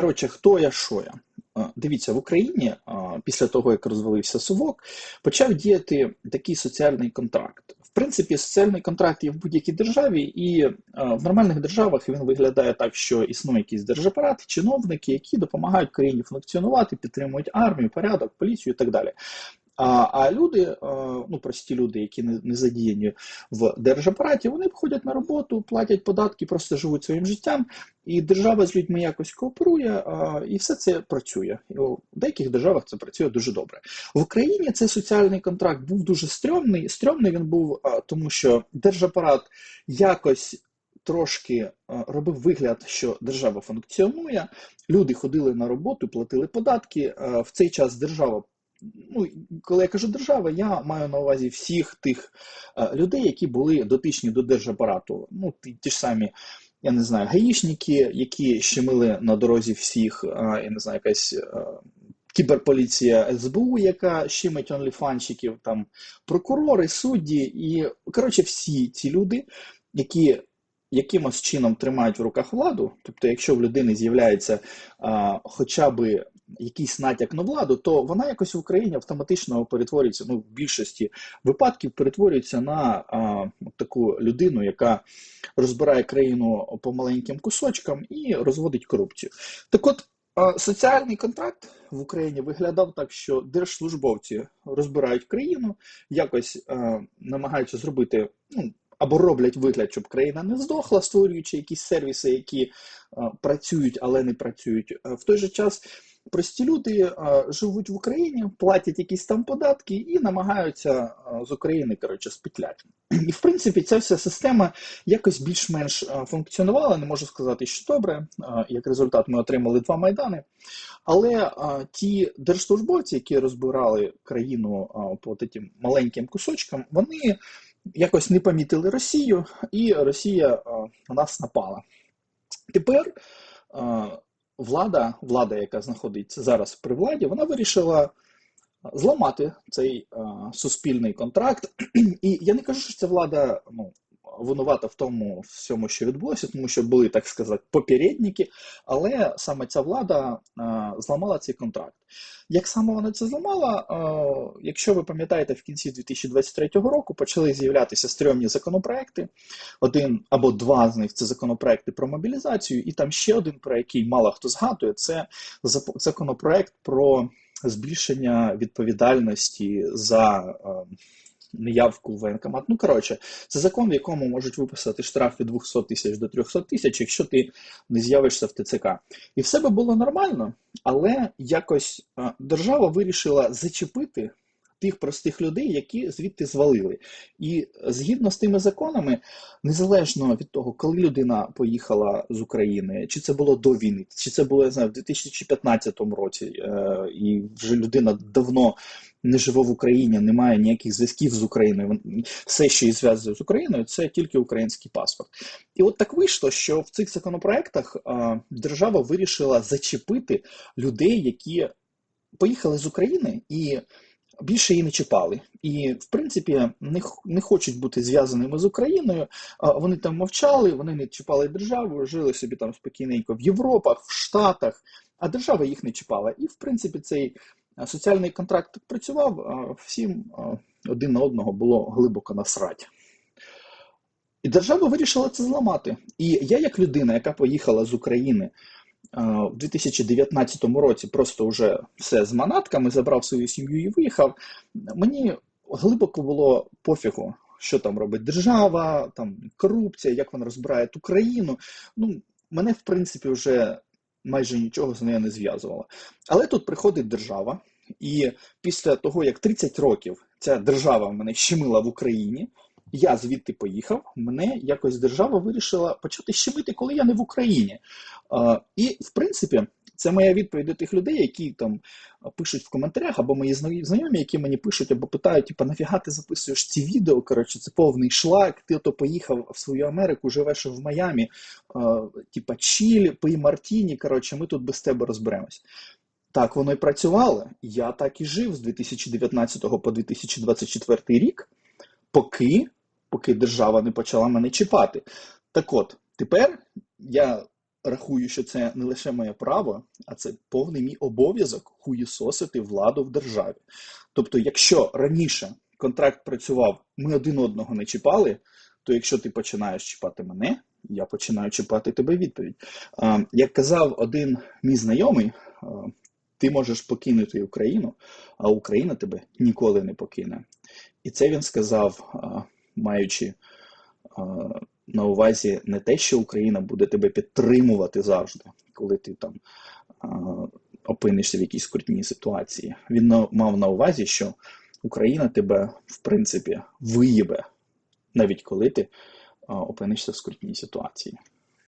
Коротше, хто я, що я? Дивіться, в Україні після того, як розвалився сувок, почав діяти такий соціальний контракт. В принципі, соціальний контракт є в будь-якій державі, і в нормальних державах він виглядає так, що існує якийсь держапарат, чиновники, які допомагають країні функціонувати, підтримують армію, порядок, поліцію і так далі. А а люди, ну прості люди, які не не задіяні в держапараті, вони виходять на роботу, платять податки, просто живуть своїм життям, і держава з людьми якось кооперує, і все це працює. І У деяких державах це працює дуже добре. В Україні цей соціальний контракт був дуже стрьомний. Стрьомний він був, тому що держапарат якось. Трошки робив вигляд, що держава функціонує, люди ходили на роботу, платили податки. В цей час держава ну, коли я кажу держава, я маю на увазі всіх тих е, людей, які були дотичні до держапарату. Ну, ті, ті ж самі, я не знаю, гаїшники, які щемили на дорозі всіх, е, я не знаю, якась. Е, кіберполіція СБУ, яка щимить онліфанщиків, там прокурори, судді, і коротше, всі ці люди, які якимось чином тримають в руках владу, тобто, якщо в людини з'являється а, хоча б якийсь натяк на владу, то вона якось в Україні автоматично перетворюється, ну, в більшості випадків перетворюється на а, таку людину, яка розбирає країну по маленьким кусочкам і розводить корупцію. Так от. Соціальний контракт в Україні виглядав так, що держслужбовці розбирають країну, якось е, намагаються зробити ну, або роблять вигляд, щоб країна не здохла, створюючи якісь сервіси, які е, працюють, але не працюють. В той же час прості люди живуть в Україні, платять якісь там податки і намагаються з України коротше, спетляти. І в принципі, ця вся система якось більш-менш функціонувала. Не можу сказати, що добре. Як результат, ми отримали два майдани. Але ті держслужбовці, які розбирали країну по таким маленьким кусочкам, вони якось не помітили Росію, і Росія на нас напала. Тепер влада, влада, яка знаходиться зараз при владі, вона вирішила зламати цей суспільний контракт. І я не кажу, що ця влада ну, винувата в тому всьому, що відбулося, тому що були, так сказати, попередники, але саме ця влада а, зламала цей контракт. Як саме вона це зламала, а, якщо ви пам'ятаєте, в кінці 2023 року почали з'являтися стрьомні законопроекти. Один або два з них це законопроекти про мобілізацію, і там ще один, про який мало хто згадує, це законопроект про збільшення відповідальності за неявку в воєнкомат. Ну, коротше, це закон, в якому можуть виписати штраф від 200 тисяч до 300 тисяч, якщо ти не з'явишся в ТЦК. І все би було нормально, але якось держава вирішила зачепити. Тих простих людей, які звідти звалили. І згідно з тими законами, незалежно від того, коли людина поїхала з України, чи це було до війни, чи це було я знаю, в 2015 році, е, і вже людина давно не живе в Україні, немає ніяких зв'язків з Україною. Все, що її зв'язує з Україною, це тільки український паспорт. І от так вийшло, що в цих законопроектах держава вирішила зачепити людей, які поїхали з України і. Більше її не чіпали, і в принципі не не хочуть бути зв'язаними з Україною. Вони там мовчали, вони не чіпали державу, жили собі там спокійненько в Європах, в Штатах, а держава їх не чіпала. І в принципі цей соціальний контракт працював, а всім один на одного було глибоко насрать. І держава вирішила це зламати. І я, як людина, яка поїхала з України в 2019 році, просто вже все з манатками, забрав свою сім'ю і виїхав, мені глибоко було пофігу. Що там робить держава, там корупція, як вона розбирає Україну. Ну, мене, в принципі, вже майже нічого з нею не зв'язувало. Але тут приходить держава, і після того, як 30 років ця держава мене щемила в Україні, я звідти поїхав, мене якось держава вирішила почати щемити, коли я не в Україні. І, в принципі, це моя відповідь до тих людей, які там пишуть в коментарях, або мої знайомі, які мені пишуть, або питають, типу, нафіга ти записуєш ці відео? Коротше, це повний шлак, ти то поїхав в свою Америку, живеш в Майамі, типа чіль, пий Мартіні. Коротше, ми тут без тебе розберемось. Так воно і працювало. Я так і жив з 2019 по 2024 рік, поки поки держава не почала мене чіпати. Так от, тепер я рахую, що це не лише моє право, а це повний мій обов'язок хуєсосити владу в державі. Тобто, якщо раніше контракт працював, ми один одного не чіпали, то якщо ти починаєш чіпати мене, я починаю чіпати тебе відповідь. Як казав один мій знайомий, а, ти можеш покинути Україну, а Україна тебе ніколи не покине. І це він сказав, маючи на увазі не те, що Україна буде тебе підтримувати завжди, коли ти там опинишся в якійсь скрутній ситуації. Він мав на увазі, що Україна тебе, в принципі, виїбе, навіть коли ти опинишся в скрутній ситуації.